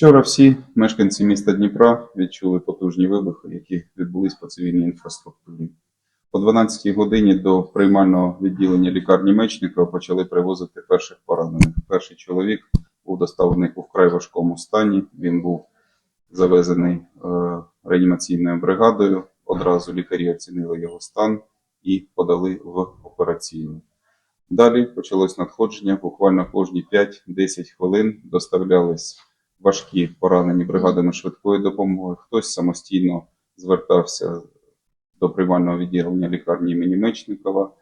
Вчора всі мешканці міста Дніпра відчули потужні вибухи, які відбулись по цивільній інфраструктурі. О 12-й годині до приймального відділення лікарні Мечникова почали привозити перших поранених. Перший чоловік був доставлений у вкрай важкому стані. Він був завезений е, реанімаційною бригадою. Одразу лікарі оцінили його стан і подали в операційну. Далі почалось надходження. Буквально кожні 5-10 хвилин доставлялись важкі поранені бригадами швидкої допомоги. Хтось самостійно звертався до приймального відділення лікарні імені Мечникова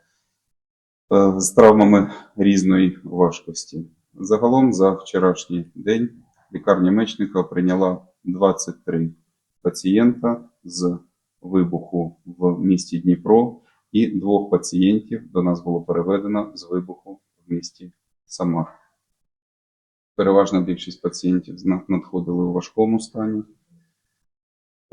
е, з травмами різної важкості. Загалом за вчорашній день лікарня Мечникова прийняла 23 пацієнта з вибуху в місті Дніпро і двох пацієнтів до нас було переведено з вибуху в місті Самар. Переважна більшість пацієнтів надходили у важкому стані.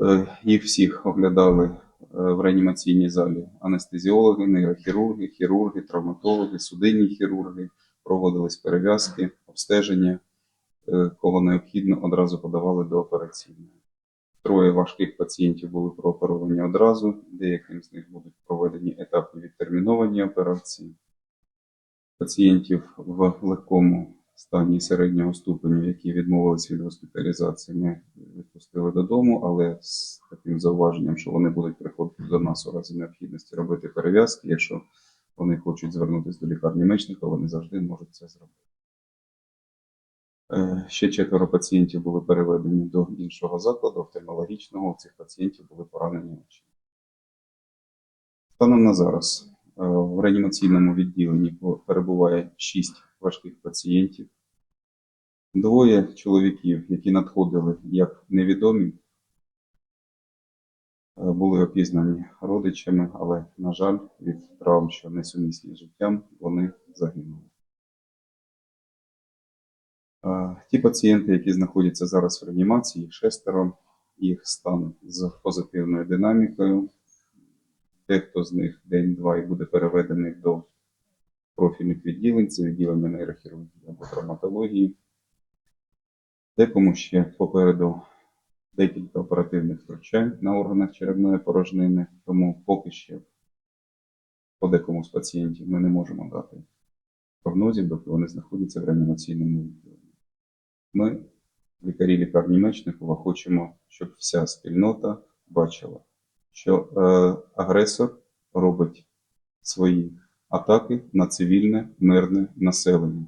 Е, Їх всіх оглядали е, в реанімаційній залі анестезіологи, нейрохірурги, хірурги, травматологи, судинні хірурги, проводились перев'язки, обстеження. Е, Кого необхідно, одразу подавали до операційної. Троє важких пацієнтів були прооперовані одразу, деяким з них будуть проведені етапи відтерміновані операції. Пацієнтів в легкому стані середнього ступеню, які відмовилися від госпіталізації, ми відпустили додому, але з таким зауваженням, що вони будуть приходити до нас у разі необхідності робити перев'язки. Якщо вони хочуть звернутися до лікарні мечника, вони завжди можуть це зробити. Е, Ще четверо пацієнтів були переведені до іншого закладу офтальмологічного. У цих пацієнтів були поранені очі. Станом на зараз в реанімаційному відділенні перебуває 6 важких пацієнтів. Двоє чоловіків, які надходили як невідомі, е, були опізнані родичами, але, на жаль, від травм, що несумісні з життям, вони загинули. Е, Ті пацієнти, які знаходяться зараз в реанімації, шестеро, їх стан з позитивною динамікою. Дехто з них день-два і буде переведений до профільних відділень, це відділення нейрохірургії або травматології. Декому ще попереду декілька оперативних втручань на органах черевної порожнини, тому поки ще по декому з пацієнтів ми не можемо дати прогнозів, доки вони знаходяться в реанімаційному відділенні. Ми, лікарі лікарні Мечникова, хочемо, щоб вся спільнота бачила, що е, агресор робить свої атаки на цивільне мирне населення.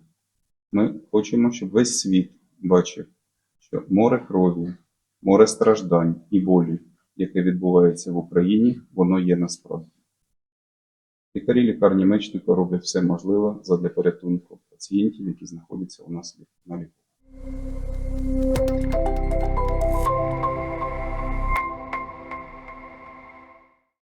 Ми хочемо, щоб весь світ бачив, що море крові, море страждань і болі, яке відбувається в Україні, воно є насправді. Лікарі лікарні Мечникова роблять все можливе задля порятунку пацієнтів, які знаходяться у нас на лікуванні.